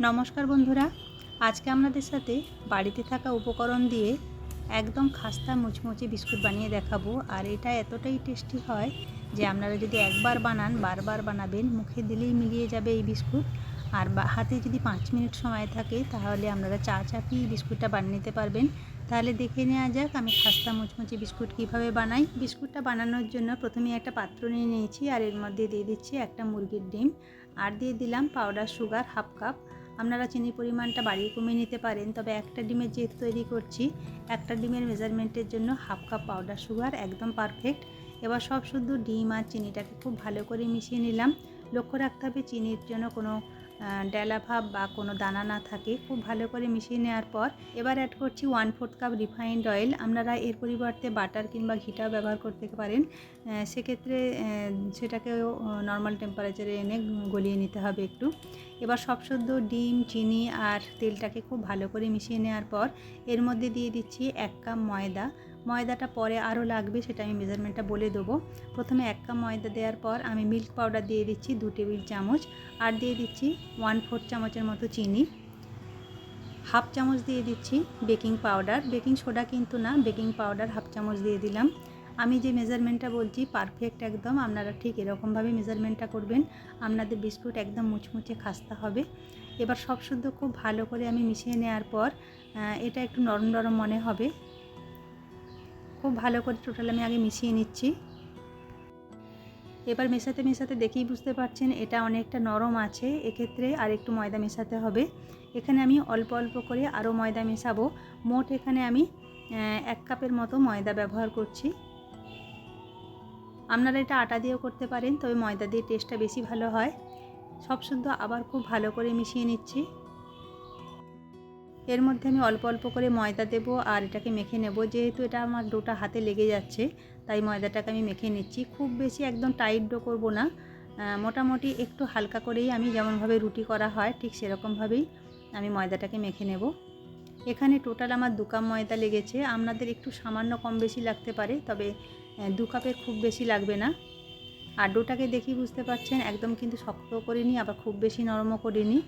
নমস্কার বন্ধুরা। আজকে আপনাদের সাথে বাড়িতে থাকা উপকরণ দিয়ে একদম খাস্তা মুচমুচে বিস্কুট বানিয়ে দেখাবো। আর এটা এতটাই টেস্টি হয় যে আপনারা যদি একবার বানান, বারবার বানাবেন, মুখে দিলেই মিলিয়ে যাবে এই বিস্কুট। আর হাতে যদি পাঁচ মিনিট সময় থাকে, তাহলে আপনারা চা চাপিয়ে বিস্কুটটা বানিয়ে নিতে পারবেন। তাহলে দেখে নেওয়া যাক আমি খাস্তা মুচমুচে বিস্কুট কীভাবে বানাই। বিস্কুটটা বানানোর জন্য প্রথমে একটা পাত্র নিয়ে নিয়েছি, আর এর মধ্যে দিয়ে দিচ্ছি একটা মুরগির ডিম। আর দিয়ে দিলাম পাউডার সুগার হাফ কাপ আপনারা চিনির পরিমাণটা বাড়িয়ে কমিয়ে নিতে পারেন, তবে একটা ডিমের যেহেতু তৈরি করছি, একটা ডিমের মেজারমেন্টের জন্য হাফ কাপ পাউডার সুগার একদম পারফেক্ট। এবার সব শুদ্ধ ডিম আর চিনিটাকে খুব ভালো করে মিশিয়ে নিলাম। লক্ষ্য রাখতে হবে, চিনির জন্য কোনো ডেলা ভাব বা কোনো দানা না থাকে, খুব ভালো করে মিশিয়ে নেওয়ার পর এবার অ্যাড করছি one fourth cup refined oil আপনারা এর পরিবর্তে বাটার কিংবা ঘিটাও ব্যবহার করতে পারেন। সেক্ষেত্রে সেটাকেও নর্মাল টেম্পারেচারে এনে গলিয়ে নিতে হবে একটু। এবার সব শুদ্ধ ডিম, চিনি আর তেলটাকে খুব ভালো করে মিশিয়ে নেওয়ার পর এর মধ্যে দিয়ে দিচ্ছি এক কাপ ময়দা। ময়দাটা পরে আরও লাগবে, সেটা আমি মেজারমেন্টটা বলে দেবো। প্রথমে এক কাপ ময়দা দেওয়ার পর আমি মিল্ক পাউডার দিয়ে দিচ্ছি দু টেবিল চামচ, আর দিয়ে দিচ্ছি ওয়ান ফোর্থ চামচের মতো চিনি। হাফ চামচ দিয়ে দিচ্ছি বেকিং পাউডার বেকিং সোডা কিন্তু না বেকিং পাউডার হাফ চামচ দিয়ে দিলাম। আমি যে মেজারমেন্টটা বলছি পারফেক্ট একদম, আপনারা ঠিক এরকমভাবে মেজারমেন্টটা করবেন, আপনাদের বিস্কুট একদম মুচমুচে খাস্তা হবে। এবার সব শুদ্ধ খুব ভালো করে আমি মিশিয়ে নেওয়ার পর এটা একটু নরম নরম মনে হবে। খুব ভালো করে টোটাল আমি আগে মিশিয়ে নিচ্ছি। এবার মেশাতে মেশাতে দেখেই বুঝতে পারছেন এটা অনেকটা নরম আছে, এক্ষেত্রে আর একটু ময়দা মেশাতে হবে। এখানে আমি অল্প অল্প করে আরও ময়দা মেশাবো। মোট এখানে আমি এক কাপের মতো ময়দা ব্যবহার করছি। আপনারা এটা আটা দিয়েও করতে পারেন, তবে ময়দা দিয়ে টেস্টটা বেশি ভালো হয়। সব শুদ্ধ আবার খুব ভালো করে মিশিয়ে নিচ্ছি। এর মধ্যে আমি অল্প অল্প করে ময়দা দেব আর এটাকে মেখে নেব। যেহেতু এটা আমার ডোটা হাতে লেগে যাচ্ছে, তাই ময়দাটাকে আমি মেখে নিচ্ছি। খুব বেশি একদম টাইট ডো করব না। মোটামুটি একটু হালকা করেই আমি যেমনভাবে রুটি করা হয়, ঠিক সেরকমভাবেই আমি ময়দাটাকে মেখে নেব। এখানে টোটাল আমার দু কাপ ময়দা লেগেছে। আপনাদের একটু সামান্য কম বেশি লাগতে পারে, তবে দু কাপের খুব বেশি লাগবে না। আর ডোটাকে দেখি বুঝতে পারছেন, একদম কিন্তু শক্ত করিনি, আবার খুব বেশি নরমও করিনি।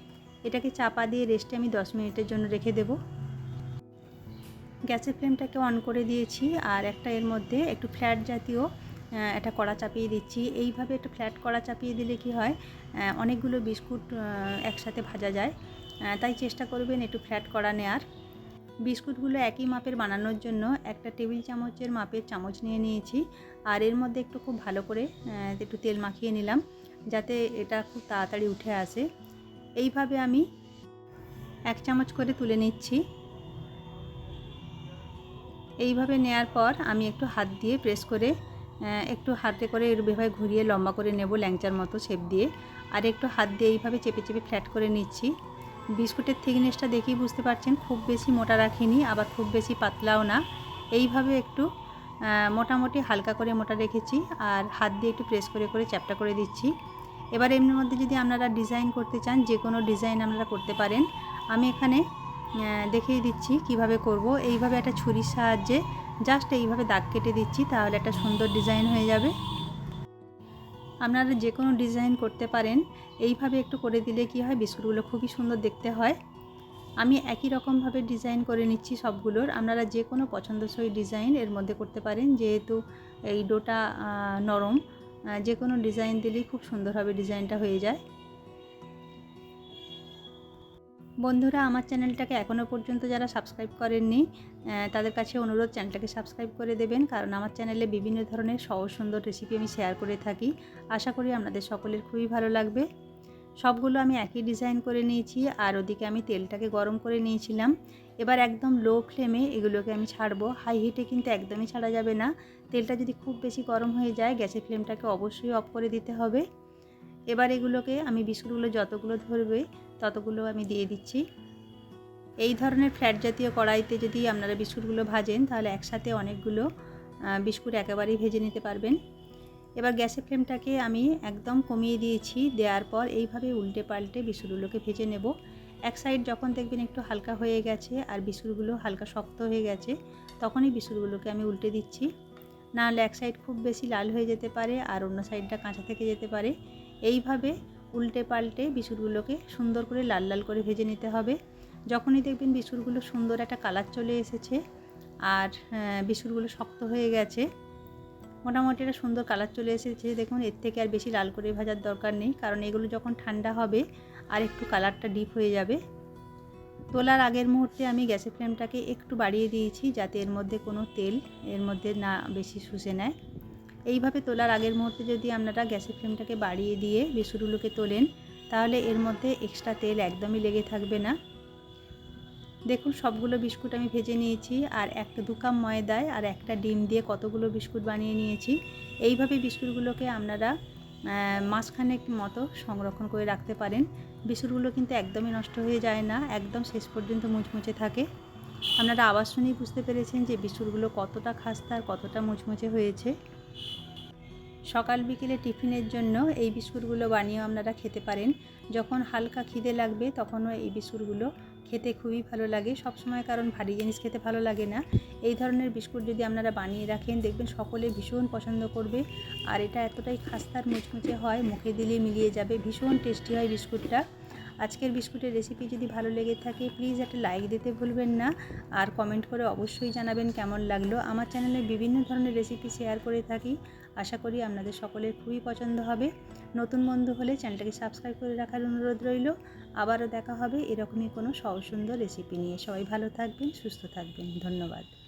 এটাকে চাপা দিয়ে রেস্টে আমি দশ মিনিটের জন্য রেখে দেব। গ্যাসের ফ্লেমটাকে অন করে দিয়েছি আর একটা এর মধ্যে একটু ফ্ল্যাট জাতীয় একটা কড়া চাপিয়ে দিচ্ছি। এইভাবে একটু ফ্ল্যাট কড়া চাপিয়ে দিলে কি হয় অনেকগুলো বিস্কুট একসাথে ভাজা যায়। তাই চেষ্টা করবেন একটু ফ্ল্যাট কড়া নেওয়ার বিস্কুটগুলো একই মাপের বানানোর জন্য একটা টেবিল চামচের মাপের চামচ নিয়ে নিয়েছি। আর এর মধ্যে একটু খুব ভালো করে একটু তেল মাখিয়ে নিলাম, যাতে এটা খুব তাড়াতাড়ি উঠে আসে। এইভাবে আমি এক চামচ করে তুলে নিচ্ছি। এইভাবে নেয়ার পর আমি একটু হাত দিয়ে প্রেস করে একটু হাতে করে এভাবে ঘুরিয়ে লম্বা করে নেব ল্যাংচার মতো শেপ দিয়ে। আর একটু হাত দিয়ে এইভাবে চেপে চেপে ফ্ল্যাট করে নিচ্ছি। বিস্কুটের থিকনেসটা দেখেই বুঝতে পারছেন, খুব বেশি মোটা রাখিনি, আবার খুব বেশি পাতলাও না। এইভাবে একটু মোটামুটি হালকা করে মোটা রেখেছি, আর হাত দিয়ে একটু প্রেস করে করে চ্যাপটা করে দিচ্ছি। এবার এমনির মধ্যে যদি আপনারা ডিজাইন করতে চান, যে কোনো ডিজাইন আপনারা করতে পারেন, আমি এখানে দেখিয়ে দিচ্ছি কীভাবে করব। এইভাবে একটা ছুরির সাহায্যে জাস্ট এইভাবে দাগ কেটে দিচ্ছি, তাহলে একটা সুন্দর ডিজাইন হয়ে যাবে। আপনারা যে কোনো ডিজাইন করতে পারেন, এইভাবে একটু করে দিলে কি হয়, বিস্কুটগুলো খুবই সুন্দর দেখতে হয়। আমি একই রকমভাবে ডিজাইন করে নিচ্ছি সবগুলোর। আপনারা যে কোনো পছন্দসই ডিজাইন এর মধ্যে করতে পারেন, যেহেতু এই ডোটা নরম। যে কোনো ডিজাইন দিলেই খুব সুন্দরভাবে ডিজাইনটা হয়ে যায়। বন্ধুরা, আমার চ্যানেলটাকে এখনও পর্যন্ত যারা সাবস্ক্রাইব করেননি তাদের কাছে অনুরোধ, চ্যানেলটাকে সাবস্ক্রাইব করে দেবেন, কারণ আমার চ্যানেলে বিভিন্ন ধরনের সহজ সুন্দর রেসিপি আমি শেয়ার করে থাকি। আশা করি আপনাদের সকলের খুবই ভালো লাগবে। সবগুলো আমি একই ডিজাইন করে নিয়েছি, আর ওদিকে আমি তেলটাকে গরম করে নিয়েছিলাম। এবার একদম লো ফ্লেমে এগুলোকে আমি ছাড়বো। হাই হিটে কিন্তু একদমই ছাড়া যাবে না। তেলটা যদি খুব বেশি গরম হয়ে যায়, গ্যাসের ফ্লেমটাকে অবশ্যই অফ করে দিতে হবে। এবার এগুলোকে আমি বিস্কুটগুলো যতগুলো ধরবে, ততগুলো আমি দিয়ে দিচ্ছি। এই ধরনের ফ্ল্যাট জাতীয় কড়াইতে যদি আপনারা বিস্কুটগুলো ভাজেন, তাহলে একসাথে অনেকগুলো বিস্কুট একেবারেই ভেজে নিতে পারবেন। এবার গ্যাসের ফ্লেমটাকে আমি একদম কমিয়ে দিয়েছি। দেওয়ার পর এইভাবে উল্টে পাল্টে বিস্কুটগুলোকে ভেজে নেব। এক সাইড যখন দেখবেন একটু হালকা হয়ে গেছে আর বিস্কুটগুলো হালকা শক্ত হয়ে গেছে, তখনই বিস্কুটগুলোকে আমি উল্টে দিচ্ছি। নাহলে এক সাইড খুব বেশি লাল হয়ে যেতে পারে আর অন্য সাইডটা কাঁচা থেকে যেতে পারে। এইভাবে উল্টে পাল্টে বিস্কুটগুলোকে সুন্দর করে লাল লাল করে ভেজে নিতে হবে। যখনই দেখবেন বিস্কুটগুলো সুন্দর একটা কালার চলে এসেছে আর বিস্কুটগুলো শক্ত হয়ে গেছে মোটামুটি একটা সুন্দর কালার চলে এসেছে। দেখুন, এর থেকে আর বেশি লাল করে ভাজার দরকার নেই, কারণ এগুলো যখন ঠান্ডা হবে, আর একটু কালারটা ডিপ হয়ে যাবে। তোলার আগের মুহূর্তে আমি গ্যাসের ফ্লেমটাকে একটু বাড়িয়ে দিয়েছি, যাতে এর মধ্যে কোনো তেল এর মধ্যে না বেশি শুষে নেয়। এইভাবে তোলার আগের মুহূর্তে যদি আপনারা গ্যাসের ফ্লেমটাকে বাড়িয়ে দিয়ে বিস্কুটগুলোকে তোলেন, তাহলে এর মধ্যে এক্সট্রা তেল একদমই লেগে থাকবে না। দেখুন, সবগুলো বিস্কুট আমি ভেজে নিয়েছি আর একটা দু কাপ ময়দায় আর একটা ডিম দিয়ে কতগুলো বিস্কুট বানিয়ে নিয়েছি। এইভাবে বিস্কুটগুলোকে আপনারা মাসখানেক মতো সংরক্ষণ করে রাখতে পারেন। বিস্কুটগুলো কিন্তু একদমই নষ্ট হয়ে যায় না, একদম শেষ পর্যন্ত মুচমুচে থাকে। আপনারা আবার শুনেই বুঝতে পেরেছেন যে বিস্কুটগুলো কতটা খাস্তা আর কতটা মুচমুচে হয়েছে। সকাল বিকেলে টিফিনের জন্য এই বিস্কুটগুলো বানিয়েও আপনারা খেতে পারেন। যখন হালকা খিদে লাগবে তখনও এই বিস্কুটগুলো খেতে খুবই ভালো লাগে। সবসময় কারণ ভারী জিনিস খেতে ভালো লাগে না। এই ধরনের বিস্কুট যদি আপনারা বানিয়ে রাখেন, দেখবেন সকলে ভীষণ পছন্দ করবে। আর এটা এতটাই খাস্তার মুচমুচে হয়, মুখে দিলে মিলিয়ে যাবে। ভীষণ টেস্টি হয় বিস্কুটটা। আজকের বিস্কুটের রেসিপি যদি ভালো লেগে থাকে প্লিজ একটা লাইক দিতে ভুলবেন না। আর কমেন্ট করে অবশ্যই জানাবেন কেমন লাগল। আমার চ্যানেলে বিভিন্ন ধরনের রেসিপি শেয়ার করে থাকি। আশা করি আপনাদের সকলের খুবই পছন্দ হবে। নতুন বন্ধু হলে চ্যানেলটাকে সাবস্ক্রাইব করে রাখার অনুরোধ রইল। আবারও দেখা হবে এরকমই কোনো সহজ সুন্দর রেসিপি নিয়ে। সবাই ভালো থাকবেন, সুস্থ থাকবেন। ধন্যবাদ।